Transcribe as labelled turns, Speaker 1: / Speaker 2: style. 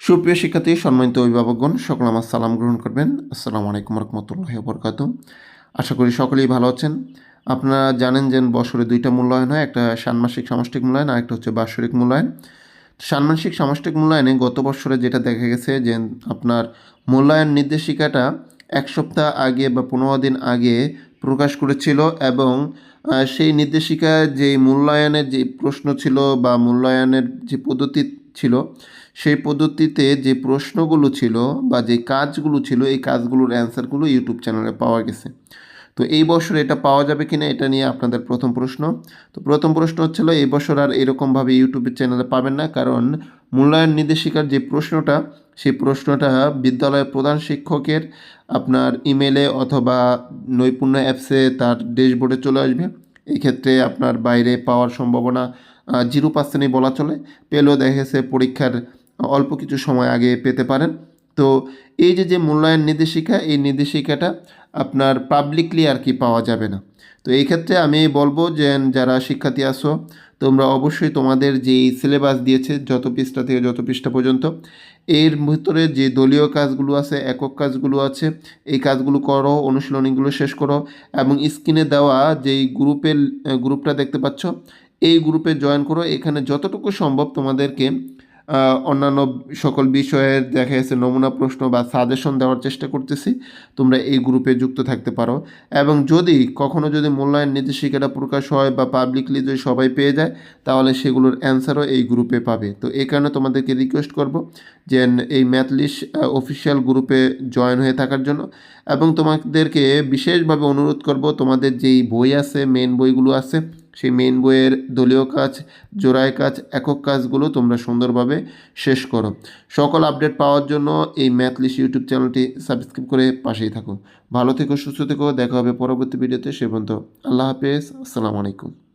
Speaker 1: সুপ্রিয় শিক্ষার্থী, সম্মানিত অভিভাবকগণ, সকল আমার সালাম গ্রহণ করবেন। আসসালামু আলাইকুম রহমতুল্লাহ বরকাত আশা করি সকলেই ভালো আছেন। আপনারা জানেন যে বছরে দুইটা মূল্যায়ন হয়, একটা ষান্মাসিক সামষ্টিক মূল্যায়ন আর একটা হচ্ছে বাৎসরিক মূল্যায়ন। ষান্মাসিক সামষ্টিক মূল্যায়নে গত বছরে যেটা দেখা গেছে যে আপনার মূল্যায়ন নির্দেশিকাটা এক সপ্তাহ আগে বা পনেরো দিন আগে প্রকাশ করেছিল এবং সেই নির্দেশিকা যে মূল্যায়নের যে প্রশ্ন ছিল বা মূল্যায়নের যে পদ্ধতি ছিল, সেই পদ্ধতিতে যে প্রশ্নগুলো ছিল বা যে কাজগুলো ছিল, এই কাজগুলোর অ্যান্সারগুলো ইউটিউব চ্যানেলে পাওয়া গেছে। তো এই বছর এটা পাওয়া যাবে কিনা এটা নিয়ে আপনাদের প্রথম প্রশ্ন। তো প্রথম প্রশ্ন হচ্ছিল এই বছর আর এরকমভাবে ইউটিউবের চ্যানেলে পাবেন না, কারণ মূল্যায়ন নির্দেশিকার যে প্রশ্নটা, সেই প্রশ্নটা বিদ্যালয়ের প্রধান শিক্ষকের আপনার ইমেলে অথবা নৈপুণ্য অ্যাপসে তার ড্যাশবোর্ডে চলে আসবে। এই ক্ষেত্রে আপনার বাইরে পাওয়ার সম্ভাবনা জিরো পার্সেন্টই বলা চলে। পেলেও দেখা গেছে পরীক্ষার অল্প কিছু সময় আগে পেতে পারেন। তো এই যে যে মূল্যায়ন নির্দেশিকা, এই নির্দেশিকাটা আপনার পাবলিকলি আর কি পাওয়া যাবে না। তো এই ক্ষেত্রে আমি বলব যে, যারা শিক্ষার্থী আসো তোমরা অবশ্যই তোমাদের যে সিলেবাস দিয়েছে, যত পৃষ্ঠা থেকে যত পৃষ্ঠা পর্যন্ত, এর ভিতরে যে দলীয় কাজগুলো আছে, একক কাজগুলো আছে, এই কাজগুলো করো, অনুশীলনীগুলো শেষ করো এবং স্ক্রিনে দেওয়া যেই গ্রুপের, গ্রুপটা দেখতে পাচ্ছ, এই গ্রুপে জয়েন করো। এখানে যতটুকু সম্ভব তোমাদেরকে অন্যান্য সকল বিষয়ের দেখা যাচ্ছে নমুনা, প্রশ্ন বা সাজেশন দেওয়ার চেষ্টা করতেছি। তোমরা এই গ্রুপে যুক্ত থাকতে পারো। এবং যদি কখনো যদি মূল্যায়ন নির্দেশিকাটা প্রকাশ হয় বা পাবলিকলি যদি সবাই পেয়ে যায়, তাহলে সেগুলোর অ্যান্সারও এই গ্রুপে পাবে। তো এই কারণে তোমাদেরকে রিকোয়েস্ট করব যে এই ম্যাথলিস অফিসিয়াল গ্রুপে জয়েন হয়ে থাকার জন্য। এবং তোমাদেরকে বিশেষভাবে অনুরোধ করব, তোমাদের যেই বই আছে মেন বইগুলো আছে সেই মেন বইয়ের দলীয় কাজ, জোড়ায় কাজ, একক কাজগুলো তোমরা সুন্দরভাবে শেষ করো। সকল আপডেট পাওয়ার জন্য এই ম্যাথলিস ইউটিউব চ্যানেলটি সাবস্ক্রাইব করে পাশেই থাকো। ভালো থেকো, সুস্থ থেকো, দেখা হবে পরবর্তী ভিডিওতে সে পর্যন্ত আল্লাহ হাফেজ, আসসালামু আলাইকুম।